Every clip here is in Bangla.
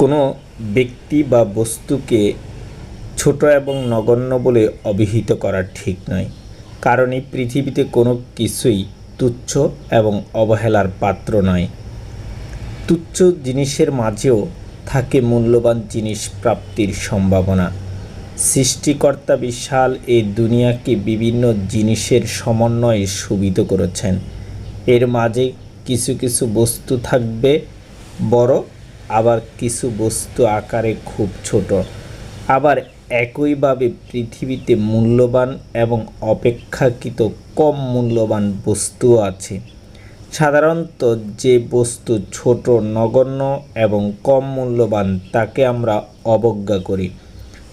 কোনো ব্যক্তি বা বস্তুকে ছোট এবং নগণ্য বলে অভিহিত করা ঠিক নয়, কারণ এই পৃথিবীতে কোনো কিছুই তুচ্ছ এবং অবহেলার পাত্র নয়। তুচ্ছ জিনিসের মাঝেও থাকে মূল্যবান জিনিস প্রাপ্তির সম্ভাবনা। সৃষ্টিকর্তা বিশাল এই দুনিয়াকে বিভিন্ন জিনিসের সমন্বয়ে সুবিধ করেছেন। এর মাঝে কিছু কিছু বস্তু থাকবে, বড় আবার কিছু বস্তু আকারে খুব ছোট। আবার একইভাবে পৃথিবীতে মূল্যবান এবং অপেক্ষাকৃত কম মূল্যবান বস্তুও আছে। সাধারণত যে বস্তু ছোট, নগণ্য এবং কম মূল্যবান তাকে আমরা অবজ্ঞা করি।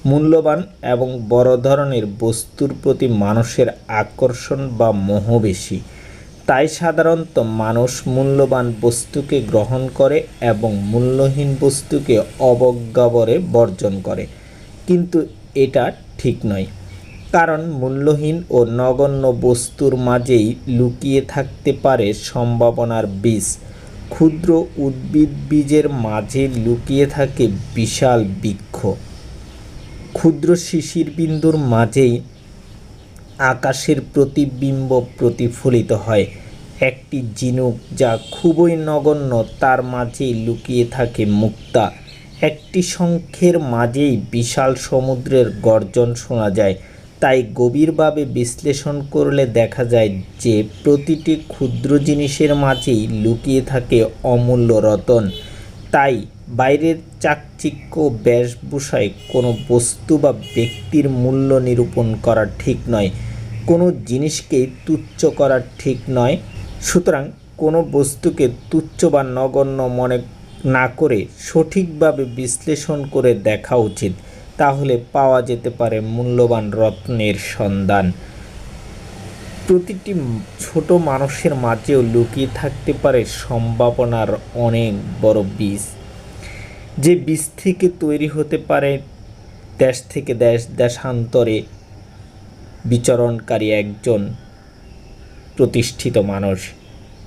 মূল্যবান এবং বড় ধরনের বস্তুর প্রতি মানুষের আকর্ষণ বা মোহ বেশি। তাই সাধারণত মানুষ মূল্যবান বস্তুকে গ্রহণ করে এবং মূল্যহীন বস্তুকে অবজ্ঞাবরে বর্জন করে। কিন্তু এটা ঠিক নয়। কারণ মূল্যহীন ও নগণ্য বস্তুর মাঝেই লুকিয়ে থাকতে পারে সম্ভাবনার বীজ। ক্ষুদ্র উদ্ভিদ বীজের মাঝে লুকিয়ে থাকে বিশাল বৃক্ষ। ক্ষুদ্র শিশির বিন্দুর মাঝেই আকাশের প্রতিবিম্ব প্রতিফলিত হয়। একটি ঝিনুক যা খুবই নগণ্য, তার মাঝেই লুকিয়ে থাকে মুক্তা। একটি শঙ্খের মাঝেই বিশাল সমুদ্রের গর্জন শোনা যায়। তাই গভীরভাবে বিশ্লেষণ করলে দেখা যায় যে, প্রতিটি ক্ষুদ্র জিনিসের মাঝেই লুকিয়ে থাকে অমূল্য রতন। তাই বাইরের চাকচিক্য বেশভূষায় কোনো বস্তু বা ব্যক্তির মূল্য নিরূপণ করা ঠিক নয়, কোনো জিনিসকেই তুচ্ছ করা ঠিক নয়। সুতরাং কোনো বস্তুকে তুচ্ছ বা নগণ্য মনে না করে সঠিকভাবে বিশ্লেষণ করে দেখা উচিত, তাহলে পাওয়া যেতে পারে মূল্যবান রত্নের সন্ধান। প্রতিটি ছোট মানুষের মাঝেও লুকিয়ে থাকতে পারে সম্ভাবনার অনেক বড় বীজ। যে বীজ থেকে তৈরি হতে পারে দেশ থেকে দেশ, দেশান্তরে বিচরণকারী একজন প্রতিষ্ঠিত মানুষ,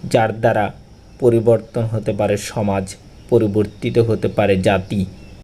যার দ্বারা পরিবর্তন হতে পারে, সমাজ পরিবর্তিত হতে পারে, জাতি।